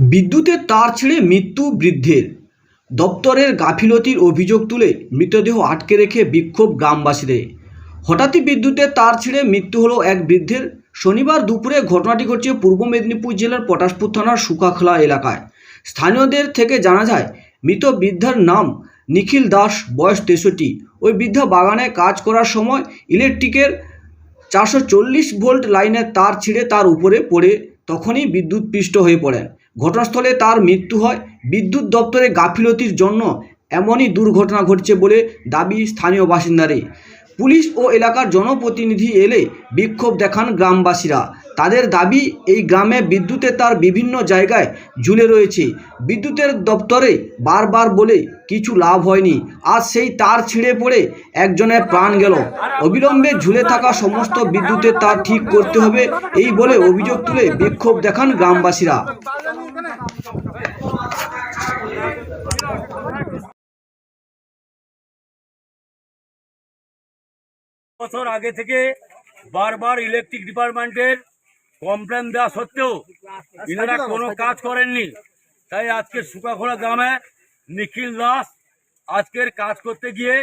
বিদ্যুতের তার ছিঁড়ে মৃত্যু বৃদ্ধের। দপ্তরের গাফিলতির অভিযোগ তুলে মৃতদেহ আটকে রেখে বিক্ষোভ গ্রামবাসীদের। হঠাৎই বিদ্যুতের তার ছিঁড়ে মৃত্যু হলো এক বৃদ্ধের। শনিবার দুপুরে ঘটনাটি ঘটছে পূর্ব মেদিনীপুর জেলার পটাশপুর থানার সুকাখলা এলাকায়। স্থানীয়দের থেকে জানা যায়, মৃত বৃদ্ধার নাম নিখিল দাস, বয়স তেষট্টি। ওই বৃদ্ধা বাগানে কাজ করার সময় ইলেকট্রিকের চারশো চল্লিশ ভোল্ট লাইনের তার ছিঁড়ে তার উপরে পড়ে, তখনই বিদ্যুৎ পৃষ্ঠ হয়ে পড়েন। ঘটনাস্থলে তার মৃত্যু হয়। বিদ্যুৎ দপ্তরে গাফিলতির জন্য এমনই দুর্ঘটনা ঘটছে বলে দাবি স্থানীয় বাসিন্দারে পুলিশ ও এলাকার জনপ্রতিনিধি এলে বিক্ষোভ দেখান গ্রামবাসীরা। তাদের দাবি, এই গ্রামে বিদ্যুতের তার বিভিন্ন জায়গায় ঝুলে রয়েছে। বিদ্যুতের দপ্তরে বারবার বলে কিছু লাভ হয়নি। আর সেই তার ছিঁড়ে পড়ে একজনের প্রাণ গেল। অবিলম্বে ঝুলে থাকা সমস্ত বিদ্যুতের তার ঠিক করতে হবে, এই বলে অভিযোগ তুলে বিক্ষোভ দেখান গ্রামবাসীরা। বছর আগে থেকে বারবার ইলেকট্রিক ডিপার্টমেন্টের কমপ্লেন দেওয়া সত্ত্বেও ইনারা কোনো কাজ করেননি। তাই আজকে সুকাখোলা গ্রামে নিখিল দাস আজকের কাজ করতে গিয়ে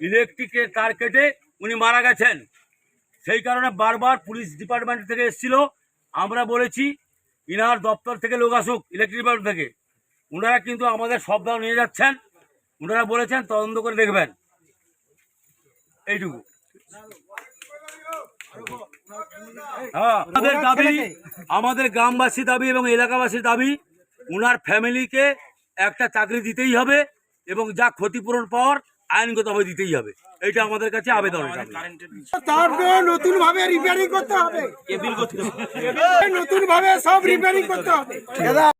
ইলেকট্রিকের তার কেটে উনি মারা গেছেন। সেই কারণে বারবার পুলিশ ডিপার্টমেন্ট থেকে এসেছিল। আমরা বলেছি, ইনার দপ্তর থেকে লোক আসুক ইলেকট্রিক ডিপার্টমেন্ট থেকে। ওনারা কিন্তু আমাদের সব দাও নিয়ে যাচ্ছেন। ওনারা বলেছেন, তদন্ত করে দেখবেন। এইটুকু। আমাদের দাবি আমাদের গ্রামবাসী দাবি এবং এলাকাবাসীর দাবি উনার ফ্যামিলিকে একটা চাকরি দিতেই হবে এবং যা ক্ষতিপূরণ পাওয়ার আইনগতভাবে দিতেই হবে। এটা আমাদের কাছে আবেদন তারপরে নতুন ভাবে রিপেয়ারিং করতে হবে। নতুন ভাবে সব রিপেয়ারিং করতে হবে।